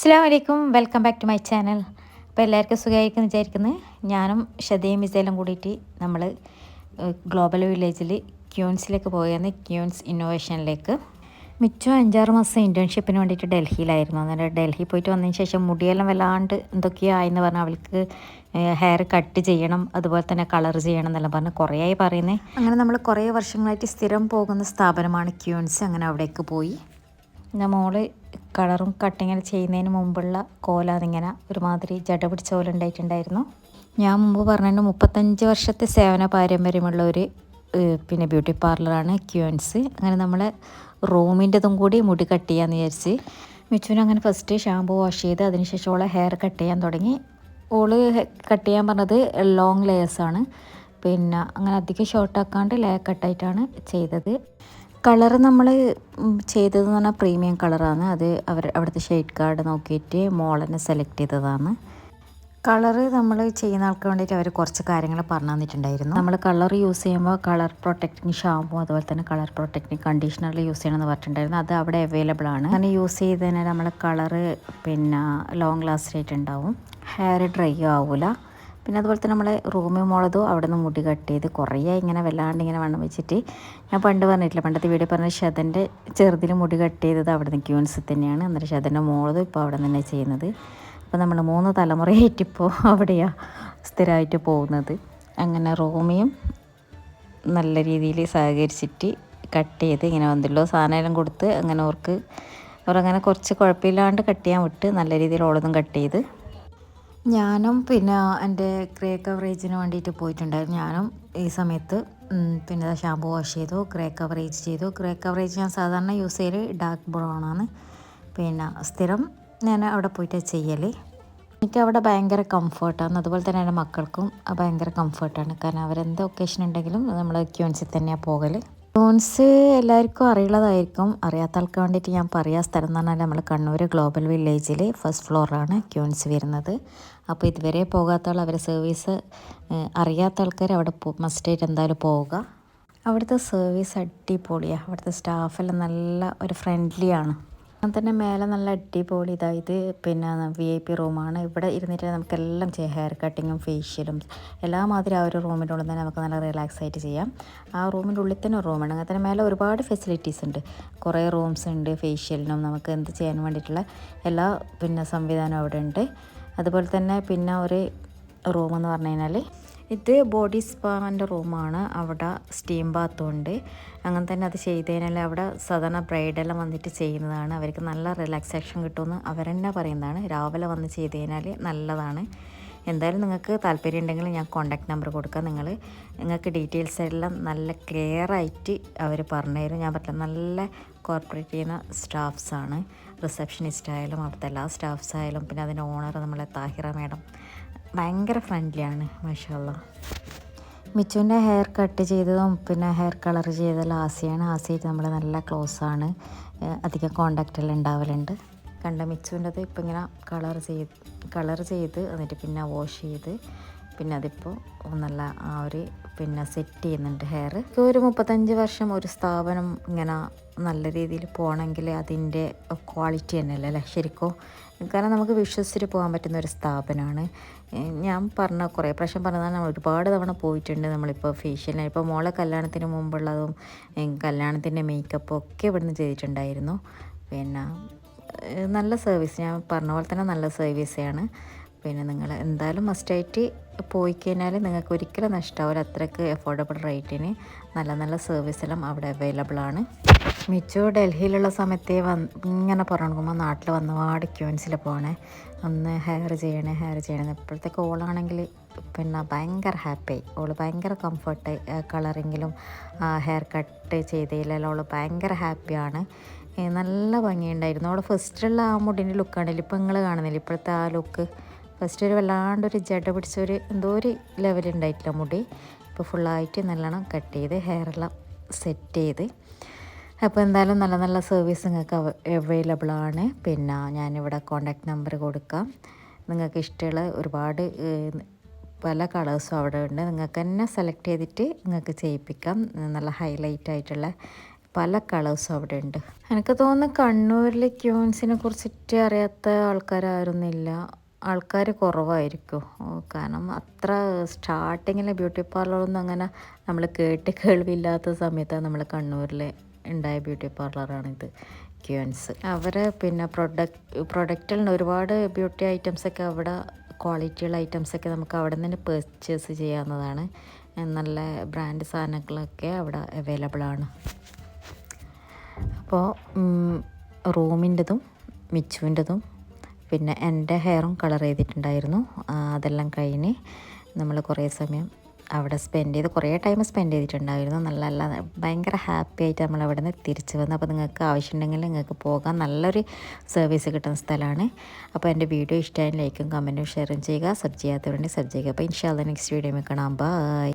അസ്സാം വലൈക്കും welcome back to my channel. അപ്പോൾ എല്ലാവർക്കും സുഖമായിരിക്കും വിചാരിക്കുന്നത് ഞാനും ഷദയും മിസേലും കൂടിയിട്ട് നമ്മൾ ഗ്ലോബൽ വില്ലേജിൽ ക്യൂൻസിലേക്ക് പോയെന്ന് ക്യൂൻസ് ഇന്നോവേഷനിലേക്ക്. മിച്ചോ അഞ്ചാറ് മാസം ഇന്റേൺഷിപ്പിന് വേണ്ടിയിട്ട് ഡൽഹിയിലായിരുന്നു. അന്നേരം ഡൽഹി പോയിട്ട് വന്നതിന് ശേഷം മുടിയെല്ലാം വല്ലാണ്ട് എന്തൊക്കെയോ ആയെന്ന് പറഞ്ഞാൽ അവൾക്ക് ഹെയർ കട്ട് ചെയ്യണം അതുപോലെ തന്നെ കളർ ചെയ്യണം എന്നെല്ലാം പറഞ്ഞ് കുറേ ആയി പറയുന്നത് അങ്ങനെ നമ്മൾ കുറേ വർഷങ്ങളായിട്ട് സ്ഥിരം പോകുന്ന സ്ഥാപനമാണ് ക്യൂൻസ്. അങ്ങനെ അവിടേക്ക് പോയി. പിന്നെ മോൾ കളറും കട്ടിങ്ങും ചെയ്യുന്നതിന് മുമ്പുള്ള കോല കോലാതിങ്ങനെ ഒരുമാതിരി ജട പിടിച്ച പോലെ ഉണ്ടായിട്ടുണ്ടായിരുന്നു. ഞാൻ മുമ്പ് പറഞ്ഞിട്ട് മുപ്പത്തഞ്ച് വർഷത്തെ സേവന പാരമ്പര്യമുള്ള ഒരു പിന്നെ ബ്യൂട്ടി പാർലറാണ് ക്യൂൻസ്. അങ്ങനെ നമ്മളെ റൂമിന്റെതും കൂടി മുടി കട്ട് ചെയ്യാമെന്ന് വിചാരിച്ച് മിച്ചുവിന് അങ്ങനെ ഫസ്റ്റ് ഷാമ്പു വാഷ് ചെയ്ത് അതിനുശേഷം ഓളെ ഹെയർ കട്ട് ചെയ്യാൻ തുടങ്ങി. ഓൾ കട്ട് ചെയ്യാൻ പറഞ്ഞത് ലോങ് ലെയേഴ്സാണ് പിന്നെ അങ്ങനെ അധികം ഷോർട്ടാക്കാണ്ട് ലേ കട്ടായിട്ടാണ് ചെയ്തത്. കളർ നമ്മൾ ചെയ്തതെന്ന് പറഞ്ഞാൽ പ്രീമിയം കളറാണ്. അത് അവർ അവിടുത്തെ ഷെയ്ഡ് കാർഡ് നോക്കിയിട്ട് മോളനെ സെലക്ട് ചെയ്തതാണ്. കളറ് നമ്മൾ ചെയ്യുന്ന ആൾക്ക് വേണ്ടിയിട്ട് അവർ കുറച്ച് കാര്യങ്ങൾ പറഞ്ഞു തന്നിട്ടുണ്ടായിരുന്നു. നമ്മൾ കളർ യൂസ് ചെയ്യുമ്പോൾ കളർ പ്രൊട്ടക്റ്റിംഗ് ഷാമ്പു അതുപോലെ തന്നെ കളർ പ്രൊട്ടക്റ്റിംഗ് കണ്ടീഷണർ യൂസ് ചെയ്യണമെന്ന് പറഞ്ഞിട്ടുണ്ടായിരുന്നു. അത് അവിടെ അവൈലബിൾ ആണ്. അങ്ങനെ യൂസ് ചെയ്തതിനാൽ നമ്മൾ കളറ് പിന്നെ ലോങ് ലാസ്റ്റ് ആയിട്ട് ഉണ്ടാവും. ഹെയർ ഡ്രൈ ആവില്ല പിന്നെ അതുപോലെ തന്നെ നമ്മളെ റൂമിൽ മുളതും അവിടെ നിന്ന് മുടി കട്ട് ചെയ്ത് കുറേ ഇങ്ങനെ വല്ലാണ്ട് ഇങ്ങനെ വണ്ണം വെച്ചിട്ട് ഞാൻ പണ്ട് പറഞ്ഞിട്ടില്ല പണ്ടത്തെ വീഡിയോ പറഞ്ഞ ഷതന്റെ ചെറുതിൽ മുടി കട്ട് ചെയ്തത് അവിടെ നിന്ന് ക്യൂൻസ് തന്നെയാണ്. അന്നേരം ഷതന്റെ മോളതും ഇപ്പോൾ അവിടെ തന്നെ ചെയ്യുന്നത്. അപ്പോൾ നമ്മൾ മൂന്ന് തലമുറയായിട്ട് ഇപ്പോൾ അവിടെയാണ് സ്ഥിരമായിട്ട് പോകുന്നത്. അങ്ങനെ റൂമിയും നല്ല രീതിയിൽ സഹകരിച്ചിട്ട് കട്ട് ചെയ്ത് ഇങ്ങനെ വന്നല്ലോ സാധനം കൊടുത്ത് അങ്ങനെ അവർക്ക് അവരങ്ങനെ കുറച്ച് കുഴപ്പമില്ലാണ്ട് കട്ട് ചെയ്യാൻ വിട്ട് നല്ല രീതിയിൽ ഓളതും കട്ട് ചെയ്ത് ഞാനും പിന്നെ എന്റെ ക്രേ കവറേജിന് വേണ്ടിയിട്ട് പോയിട്ടുണ്ടായിരുന്നു. ഞാനും ഈ സമയത്ത് പിന്നെ ഷാമ്പു വാഷ് ചെയ്തു ക്രേ കവറേജ് ചെയ്തു. ക്രേ കവറേജ് ഞാൻ സാധാരണ യൂസ് ചെയ്യൽ ഡാർക്ക് ബ്രൗൺ ആണ്. പിന്നെ സ്ഥിരം ഞാൻ അവിടെ പോയിട്ട് ചെയ്യൽ എനിക്ക് അവിടെ ഭയങ്കര കംഫർട്ടാണ് അതുപോലെ തന്നെ എന്റെ മക്കൾക്കും ഭയങ്കര കംഫർട്ടാണ് കാരണം അവരെന്ത് ഒക്കേഷൻ ഉണ്ടെങ്കിലും നമ്മൾ ക്യൂൻസിൽ തന്നെയാണ് പോകൽ ക്യൂൻസ് എല്ലാവർക്കും അറിയുള്ളതായിരിക്കും. അറിയാത്ത ആൾക്ക് വേണ്ടിയിട്ട് ഞാൻ പറയാ. സ്ഥലം എന്ന് പറഞ്ഞാൽ നമ്മൾ കണ്ണൂർ ഗ്ലോബൽ വില്ലേജിൽ ഫസ്റ്റ് ഫ്ലോറാണ് ക്യൂൻസ് വരുന്നത്. അപ്പോൾ ഇതുവരെ പോകാത്ത ആൾ അവരെ സർവീസ് അറിയാത്ത ആൾക്കാർ അവിടെ മസ്റ്റായിട്ട് എന്തായാലും പോവുക. അവിടുത്തെ സർവീസ് അടിപൊളിയാണ് അവിടുത്തെ സ്റ്റാഫെല്ലാം നല്ല ഒരു ഫ്രണ്ട്ലി ആണ്. അങ്ങനെ തന്നെ മേലെ നല്ല അടിപൊളി ഇതായത് പിന്നെ വി ഐ പി റൂമാണ്. ഇവിടെ ഇരുന്നിട്ട് നമുക്കെല്ലാം ചെയ്യാം. ഹെയർ കട്ടിങ്ങും ഫേഷ്യലും എല്ലാ മാതിരി ആ ഒരു റൂമിന്റെ ഉള്ളിൽ തന്നെ നമുക്ക് നല്ല റിലാക്സ് ആയിട്ട് ചെയ്യാം. ആ റൂമിന്റെ ഉള്ളിൽ തന്നെ ഒരു റൂമാണ്. അങ്ങനെ തന്നെ മേലെ ഒരുപാട് ഫെസിലിറ്റീസ് ഉണ്ട്. കുറേ റൂംസ് ഉണ്ട് ഫേഷ്യലിനും നമുക്ക് എന്ത് ചെയ്യാൻ വേണ്ടിയിട്ടുള്ള എല്ലാ പിന്നെ സംവിധാനവും അവിടെ ഉണ്ട്. അതുപോലെ തന്നെ പിന്നെ ഒരു റൂമെന്ന് പറഞ്ഞു കഴിഞ്ഞാൽ ഇത് ബോഡി സ്പാന്റെ റൂമാണ്. അവിടെ സ്റ്റീം ബാത്തും ഉണ്ട് അങ്ങനെ തന്നെ അത് ചെയ്തതിനാൽ അവിടെ സാധാരണ ബ്രൈഡെല്ലാം വന്നിട്ട് ചെയ്യുന്നതാണ്. അവർക്ക് നല്ല റിലാക്സേഷൻ കിട്ടുമെന്ന് അവരെന്നെ പറയുന്നതാണ്. രാവിലെ വന്ന് ചെയ്ത് കഴിഞ്ഞാൽ നല്ലതാണ്. എന്തായാലും നിങ്ങൾക്ക് താല്പര്യം ഉണ്ടെങ്കിൽ ഞാൻ കോൺടാക്ട് നമ്പർ കൊടുക്കാം. നിങ്ങൾ നിങ്ങൾക്ക് ഡീറ്റെയിൽസ് എല്ലാം നല്ല ക്ലിയർ ആയിട്ട് അവർ പറഞ്ഞുതരും ഞാൻ പറ്റില്ല നല്ല കോർപ്പറേറ്റ് ചെയ്യുന്ന സ്റ്റാഫ്സാണ് റിസപ്ഷനിസ്റ്റ് ആയാലും അവിടുത്തെ എല്ലാ സ്റ്റാഫ്സ് ആയാലും പിന്നെ അതിന്റെ ഓണർ നമ്മളെ താഹിറ മാഡം ഭയങ്കര ഫ്രണ്ട്ലിയാണ് മാഷല്ല മിച്ചുവിന്റെ ഹെയർ കട്ട് ചെയ്തതും പിന്നെ ഹെയർ കളർ ചെയ്തതും ആസിയാണ് ആസിയായിട്ട് നമ്മൾ നല്ല ക്ലോസ് ആണ്. അധികം കോണ്ടാക്റ്റെല്ലാം ഉണ്ടാവലുണ്ട്. കണ്ട മിച്ചുവിന്റെത് ഇപ്പം ഇങ്ങനെ കളർ ചെയ്ത് കളർ ചെയ്ത് എന്നിട്ട് പിന്നെ വാഷ് ചെയ്ത് പിന്നെ അതിപ്പോൾ നല്ല ആ ഒരു പിന്നെ സെറ്റ് ചെയ്യുന്നുണ്ട് ഹെയർ ഒരു മുപ്പത്തഞ്ച് വർഷം ഒരു സ്ഥാപനം ഇങ്ങനെ നല്ല രീതിയിൽ പോകണമെങ്കിൽ അതിന്റെ ക്വാളിറ്റി തന്നെയല്ലേ ശരിക്കും? കാരണം നമുക്ക് വിശ്വസിച്ചിട്ട് പോകാൻ പറ്റുന്ന ഒരു സ്ഥാപനമാണ്. ഞാൻ പറഞ്ഞ കുറേ പ്രാവശ്യം പറഞ്ഞതാണ് നമ്മൾ ഒരുപാട് തവണ പോയിട്ടുണ്ട് നമ്മളിപ്പോൾ ഫേഷ്യലിന് ഇപ്പോൾ മോളെ കല്യാണത്തിന് മുമ്പുള്ളതും കല്യാണത്തിന്റെ മേക്കപ്പും ഒക്കെ ഇവിടുന്ന് ചെയ്തിട്ടുണ്ടായിരുന്നു. പിന്നെ നല്ല സർവീസ് ഞാൻ പറഞ്ഞ പോലെ തന്നെ നല്ല സർവീസാണ് പിന്നെ നിങ്ങൾ എന്തായാലും മസ്റ്റായിട്ട് പോയി കഴിഞ്ഞാൽ നിങ്ങൾക്ക് ഒരിക്കലും നഷ്ടമാവില്ല അത്രയ്ക്ക് അഫോർഡബിൾ റേറ്റിന് നല്ല നല്ല സർവീസെല്ലാം അവിടെ അവൈലബിൾ ആണ്. മിച്ചു ഡൽഹിയിലുള്ള സമയത്ത് വന്ന് ഇങ്ങനെ പറഞ്ഞുമ്പോൾ നാട്ടിൽ വന്നപാട് ക്യൂൻസിൽ പോകണേ ഒന്ന് ഹെയർ ചെയ്യണേ ഹെയർ ചെയ്യണേ. ഇപ്പോഴത്തേക്ക് ഓളാണെങ്കിൽ പിന്നെ ഭയങ്കര ഹാപ്പിയായി ഓൾ ഭയങ്കര കംഫർട്ടായി കളറിങ്ങിലും ഹെയർ കട്ട് ചെയ്തതിലെല്ലാം ഓൾ ഭയങ്കര ഹാപ്പിയാണ് നല്ല ഭംഗിയുണ്ടായിരുന്നു. ഓൾ ഫസ്റ്റുള്ള ആ മുടിന്റെ ലുക്കാണല്ലോ ഇപ്പോൾ നിങ്ങൾ കാണുന്നില്ല? ഇപ്പോഴത്തെ ആ ലുക്ക് ഫസ്റ്റ് ഒരു വല്ലാണ്ടൊരു ജട പിടിച്ചൊരു എന്തോ ഒരു ലെവലുണ്ടായിട്ടില്ല മുടി. ഇപ്പോൾ ഫുള്ളായിട്ട് നല്ലോണം കട്ട് ചെയ്ത് ഹെയറെല്ലാം സെറ്റ് ചെയ്ത്. അപ്പോൾ എന്തായാലും നല്ല നല്ല സർവീസ് നിങ്ങൾക്ക് അവൈലബിൾ ആണ്. പിന്നെ ഞാനിവിടെ കോണ്ടാക്ട് നമ്പർ കൊടുക്കാം. നിങ്ങൾക്ക് ഇഷ്ടമുള്ള ഒരുപാട് പല കളേഴ്സും അവിടെ ഉണ്ട്. നിങ്ങൾക്ക് തന്നെ സെലക്ട് ചെയ്തിട്ട് നിങ്ങൾക്ക് ചെയ്യിപ്പിക്കാം. നല്ല ഹൈലൈറ്റ് ആയിട്ടുള്ള പല കളേഴ്സും അവിടെ ഉണ്ട്. എനിക്ക് തോന്നുന്നു കണ്ണൂരിൽ ക്യൂൻസിനെ കുറിച്ചിട്ട് അറിയാത്ത ആൾക്കാരായിരുന്നില്ല ആൾക്കാർ കുറവായിരിക്കും. കാരണം അത്ര സ്റ്റാർട്ടിങ്ങിലെ ബ്യൂട്ടി പാർലറൊന്നും അങ്ങനെ നമ്മൾ കേട്ട് കേൾവില്ലാത്ത സമയത്താണ് നമ്മൾ കണ്ണൂരിൽ ഉണ്ടായ ബ്യൂട്ടി പാർലറാണിത് ക്യൂൻസ്. അവർ പിന്നെ പ്രൊഡക്റ്റ് പ്രൊഡക്റ്റിൽ ഒരുപാട് ബ്യൂട്ടി ഐറ്റംസൊക്കെ അവിടെ ക്വാളിറ്റിയുള്ള ഐറ്റംസൊക്കെ നമുക്ക് അവിടെ നിന്ന് തന്നെ പർച്ചേസ് ചെയ്യാവുന്നതാണ്. നല്ല ബ്രാൻഡ് സാധനങ്ങളൊക്കെ അവിടെ അവൈലബിൾ ആണ്. അപ്പോൾ റൂമിന്റെതും മിച്ചുവിന്റെതും പിന്നെ എന്റെ ഹെയറും കളർ ചെയ്തിട്ടുണ്ടായിരുന്നു. അതെല്ലാം കഴിഞ്ഞ് നമ്മൾ കുറേ സമയം അവിടെ സ്പെൻഡ് ചെയ്ത് കുറേ ടൈം സ്പെൻഡ് ചെയ്തിട്ടുണ്ടായിരുന്നു. നല്ല നല്ല ഭയങ്കര ഹാപ്പി ആയിട്ട് നമ്മൾ അവിടെ നിന്ന് തിരിച്ചു വന്നു. അപ്പോൾ നിങ്ങൾക്ക് ആവശ്യമുണ്ടെങ്കിൽ നിങ്ങൾക്ക് പോകാം. നല്ലൊരു സർവീസ് കിട്ടുന്ന സ്ഥലമാണ്. അപ്പോൾ എന്റെ വീഡിയോ ഇഷ്ടമായി ലൈക്കും കമന്റും ഷെയറും ചെയ്യുക. സബ് ചെയ്യാത്തവരുണ്ടെങ്കിൽ സബ് ചെയ്യുക. അപ്പോൾ ഇൻഷാല്ല നെക്സ്റ്റ് വീഡിയോ കാണാം. ബൈ